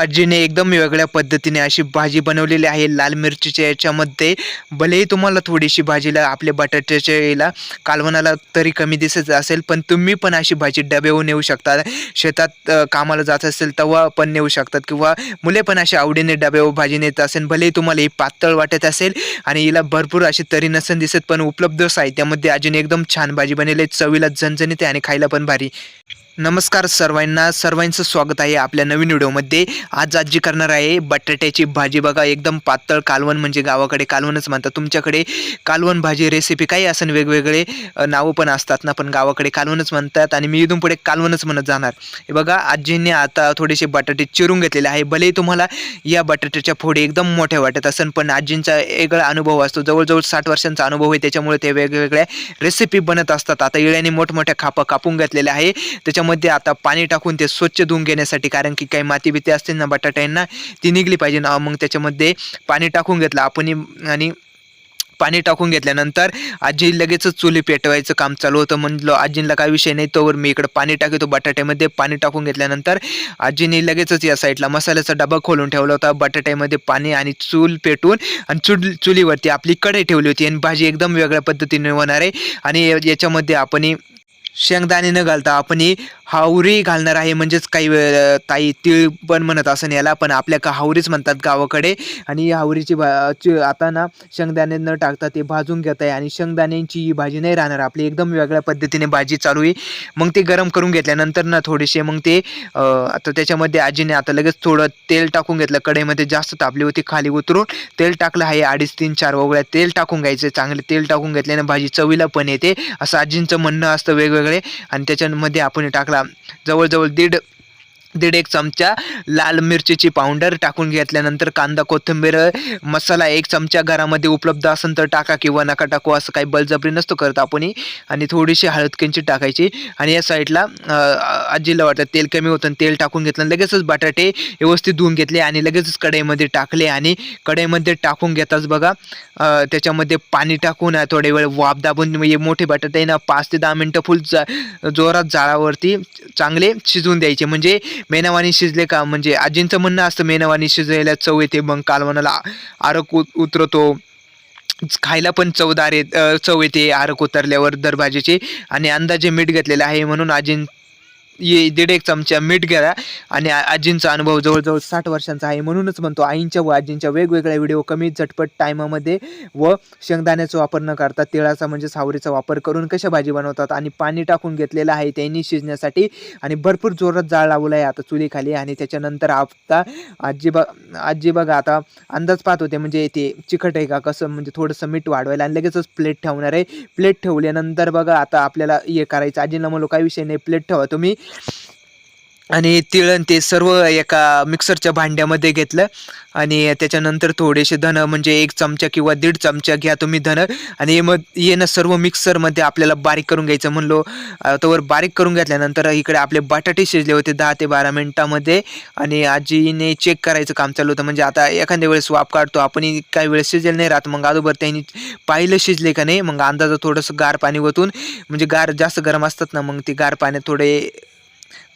आजीने एकदम वेगळ्या पद्धतीने अशी भाजी बनवलेली आहे. लाल मिरचीच्या याच्यामध्ये भलेही तुम्हाला थोडीशी भाजीला आपल्या बटाट्याच्या याला कालवणाला तरी कमी दिसत असेल पण तुम्ही पण अशी भाजी डब्यावर नेऊ शकता. शेतात कामाला जात असेल तेव्हा पण नेऊ शकतात किंवा मुले पण अशी आवडीने डब्यावर भाजी नेत असेल भलेही तुम्हाला ही पातळ वाटत असेल आणि हिला भरपूर अशी तरी नसन दिसत पण उपलब्ध साहित्यामध्ये आजीने एकदम छान भाजी बनवली आहे. चवीला झणझणीत आणि खायला पण भारी. नमस्कार सर्वांना सर्वांचं स्वागत आहे आपल्या नवीन व्हिडिओमध्ये. आज आजी करणार आहे बटाट्याची भाजी. बघा एकदम पातळ कालवण म्हणजे गावाकडे कालवणच म्हणतात. तुमच्याकडे कालवण भाजी रेसिपी काही असं वेगवेगळे? नावं पण असतात ना पण गावाकडे कालवणच म्हणतात आणि मी इथून पुढे कालवणच म्हणत जाणार. हे बघा आजीने आता थोडेसे बटाटे चिरून घेतलेले आहे. भले तुम्हाला या बटाट्याच्या फोडी एकदम मोठ्या वाटत असन पण आजींचा वेगळा अनुभव असतो. जवळजवळ साठ वर्षांचा अनुभव आहे त्याच्यामुळे ते वेगवेगळ्या रेसिपी बनत असतात. आता इळ्याने मोठमोठ्या खापा कापून घेतलेल्या आहे. त्यामध्ये आता पाणी टाकून ते स्वच्छ धुवून घेण्यासाठी कारण की काही माती बिती असते ना बटाट्यांना ती निघली पाहिजे ना. मग त्याच्यामध्ये पाणी टाकून घेतलं. आपण आणि पाणी टाकून घेतल्यानंतर आजी लगेचच चुली पेटवायचं काम चालू होतं. म्हणलं आजींना काय विषय नाही तोवर मी इकडं पाणी टाकतो बटाट्यामध्ये. पाणी टाकून घेतल्यानंतर आजीने लगेचच या साईडला मसाल्याचा डबा खोलून ठेवला होता. बटाट्यामध्ये पाणी आणि चूल पेटून आणि चुल चुलीवरती आपली कढई ठेवली होती. आणि भाजी एकदम वेगळ्या पद्धतीने होणार आहे. आणि याच्यामध्ये आपण शेंगदाणे न घालता आपण हावरी घालणार आहे. म्हणजेच काही वेळ ताई तीळ पण म्हणत असं याला पण आपल्या का हावरीच म्हणतात गावाकडे. आणि हावरीची भा आता ना शेंगदाणे न टाकता ते भाजून घेत आहे. आणि शेंगदाण्यांची ही भाजी नाही राहणार. आपली एकदम वेगळ्या पद्धतीने भाजी चालू आहे. मग ते गरम करून घेतल्यानंतर ना थोडेसे मग ते आता त्याच्यामध्ये आजीने आता लगेच थोडं तेल टाकून घेतलं. कढईमध्ये जास्त तापली होती. खाली उतरून तेल टाकलं आहे. अडीच तीन चार वगळ्या तेल टाकून घ्यायचं. चांगले तेल टाकून घेतल्याने भाजी चवीला पण येते. असं आजींचं म्हणणं असतं वेगवेगळे. आणि त्याच्यामध्ये आपण टाकला जवळजवळ दीड दीड एक चमचा लाल मिरचीची पावडर टाकून घेतल्यानंतर कांदा कोथिंबीर मसाला एक चमचा घरामध्ये उपलब्ध असेल तर टाका किंवा नका टाकू असं काही बळजबरी नसतो करत आपण आणि थोडीशी हळद किंचित टाकायची. आणि या साईडला आजीला वाटतं तेल कमी होतं आणि तेल टाकून घेतलं आणि लगेचच बटाटे व्यवस्थित धुवून घेतले आणि लगेचच कढईमध्ये टाकले आणि कढईमध्ये टाकून घेताच बघा त्याच्यामध्ये पाणी टाकून थोडे वेळ वाप दाबून म्हणजे मोठे बटाटे ना पाच ते दहा मिनटं फुल जा जोरात जाळावरती चांगले शिजवून द्यायचे. म्हणजे मेनावानी शिजले का? म्हणजे आजींचं म्हणणं असतं मेनावानी शिजलेल्या चव येते मग कालवणाला आरक उत- उतरतो खायला पण चवदार येत चव येते आरक उतरल्यावर दरभाजीची आणि अंदाजे मीठ घेतलेलं आहे म्हणून आजीं ये दीड एक चमचा मीठ घ्या. आणि आजींचा अनुभव जवळजवळ साठ वर्षांचा आहे म्हणूनच म्हणतो आईंच्या व आजींच्या वेगवेगळ्या व्हिडिओ कमी झटपट टायमामध्ये व शेंगदाण्याचा वापर न करता तिळाचा म्हणजे सावरीचा वापर करून कशा भाजी बनवतात आणि पाणी टाकून घेतलेलं आहे त्यांनी शिजण्यासाठी. आणि भरपूर जोरात जाळ लावला आहे आता चुलीखाली आणि त्याच्यानंतर आता आजीबा आजी बघा आता अंदाज पाहत होते म्हणजे ते चिकट आहे का कसं म्हणजे थोडंसं मीठ वाढवायला आणि लगेचच प्लेट ठेवणार आहे. प्लेट ठेवल्यानंतर बघा आता आपल्याला हे करायचं आजींना म्हणलो काही विषय नाही प्लेट ठेवा तुम्ही. आणि तिळण ते सर्व एका मिक्सरच्या भांड्यामध्ये घेतलं. आणि त्याच्यानंतर थोडेसे धन म्हणजे एक चमचा किंवा दीड चमचा घ्या तुम्ही धन. आणि हे मग येणं सर्व मिक्सरमध्ये आपल्याला बारीक करून घ्यायचं म्हणलो. तोवर बारीक करून घेतल्यानंतर इकडे आपले बटाटे शिजले होते दहा ते बारा मिनटामध्ये. आणि आजीने चेक करायचं काम चालू होतं. म्हणजे आता एखाद्या वेळेस वाप काढतो आपण काही वेळेस शिजेल नाही राहत. मग अगोदर त्यांनी पाहिलं शिजले का नाही मग अंदाजा थोडंसं गार पाणी ओतून म्हणजे गार जास्त गरम असतात ना मग ते गार पाण्यात थोडे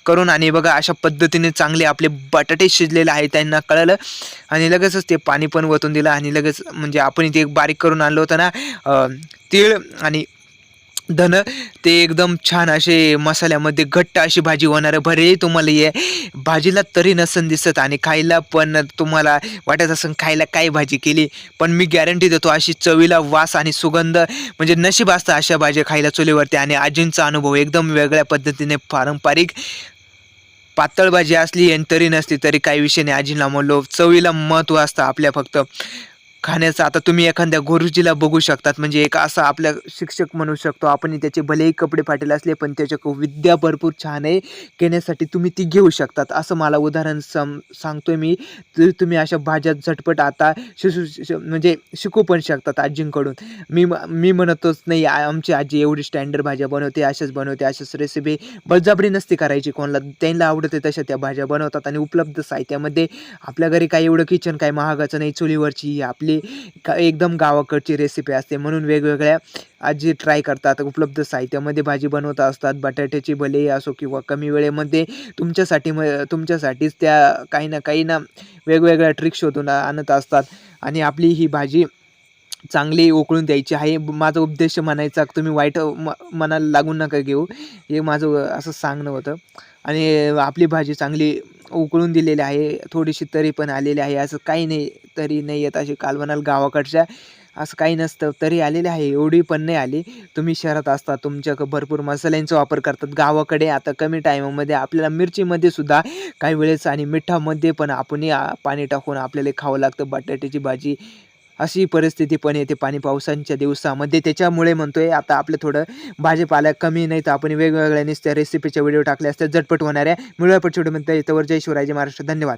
करून आणि बघा अशा पद्धतीने चांगले आपले बटाटे शिजलेले आहे त्यांना कळलं. आणि लगेचच ते पाणी पण वतून दिलं आणि लगेच म्हणजे आपण इथे बारीक करून आणलं होतं ना तीळ आणि धन ते एकदम छान असे मसाल्यामध्ये घट्ट अशी भाजी होणार आहे भरे तुम्हाला ये भाजीला तरी नसन दिसत आणि खायला पण तुम्हाला वाटत असेल खायला काय भाजी केली पण मी गॅरंटी देतो अशी चवीला वास आणि सुगंध म्हणजे नशीब असतं अशा भाज्या खायला चुलीवरती आणि आजींचा अनुभव एकदम वेगळ्या पद्धतीने पारंपरिक. पातळ भाजी असली आणि तरी नसली तरी काही विषय नाही. आजीला म्हणलो चवीला महत्त्व असतं आपल्या फक्त. खाण्याचं. आता तुम्ही एखाद्या गुरुजीला बघू शकतात. म्हणजे एक असा आपल्या शिक्षक म्हणू शकतो. आपण त्याचे भलेही कपडे फाटेल असले पण त्याच्या विद्या भरपूर छान आहे. घेण्यासाठी तुम्ही ती घेऊ शकतात. असं मला उदाहरण सम सांगतोय मी. तर तुम्ही अशा भाज्या झटपट आता शिशू म्हणजे शिकू पण शकतात आजींकडून. मी म- मी म्हणतोच नाही आमची आजी एवढी स्टँडर्ड भाज्या बनवते अशाच बनवते अशाच रेसिपी बळजबरी नसती करायची कोणाला. त्यांना आवडते तशा त्या भाज्या बनवतात आणि उपलब्ध साहित्यामध्ये आपल्या घरी काही एवढं किचन काय महागाचं नाही. चुलीवरची आपली आपली का एकदम गावाकडची रेसिपी असते. म्हणून वेगवेगळ्या आजी ट्राय करतात. उपलब्ध साहित्यामध्ये भाजी बनवत असतात. बटाट्याची भलेही असो किंवा कमी वेळेमध्ये तुमच्यासाठी म तुमच्यासाठीच त्या काही ना काही ना वेगवेगळ्या ट्रिक शोधून आणत असतात. आणि आपली ही भाजी चांगली उकळून द्यायची आहे. माझा उद्देश म्हणायचा तुम्ही वाईट म मनाला लागून नका घेऊ. हे माझं असं सांगणं होतं. आणि आपली भाजी चांगली उकळून दिलेली आहे थोडीशी तरी पण आलेली आहे असं काही नाही तरी नाही येत अशी कालवणाला गावाकडच्या असं काही नसतं तरी आलेले आहे एवढी पण नाही आली. तुम्ही शहरात असता तुमच्या भरपूर मसाल्यांचा वापर करतात गावाकडे आता कमी टायमामध्ये आपल्याला मिरचीमध्ये सुद्धा काही वेळेस आणि मिठामध्ये पण आपणही पाणी टाकून आपल्याला खावं लागतं बटाट्याची भाजी अशी परिस्थिती पण येते पाणी पावसांच्या दिवसामध्ये. त्याच्यामुळे म्हणतोय आता आपलं थोडं भाजीपाला कमी नाही तर आपण वेगवेगळ्या नुसत्या रेसिपीच्या व्हिडिओ टाकले असतात झटपट होणाऱ्या. मिळवा पट छोटे म्हणता येतवर जय शिवराजे महाराष्ट्र. धन्यवाद.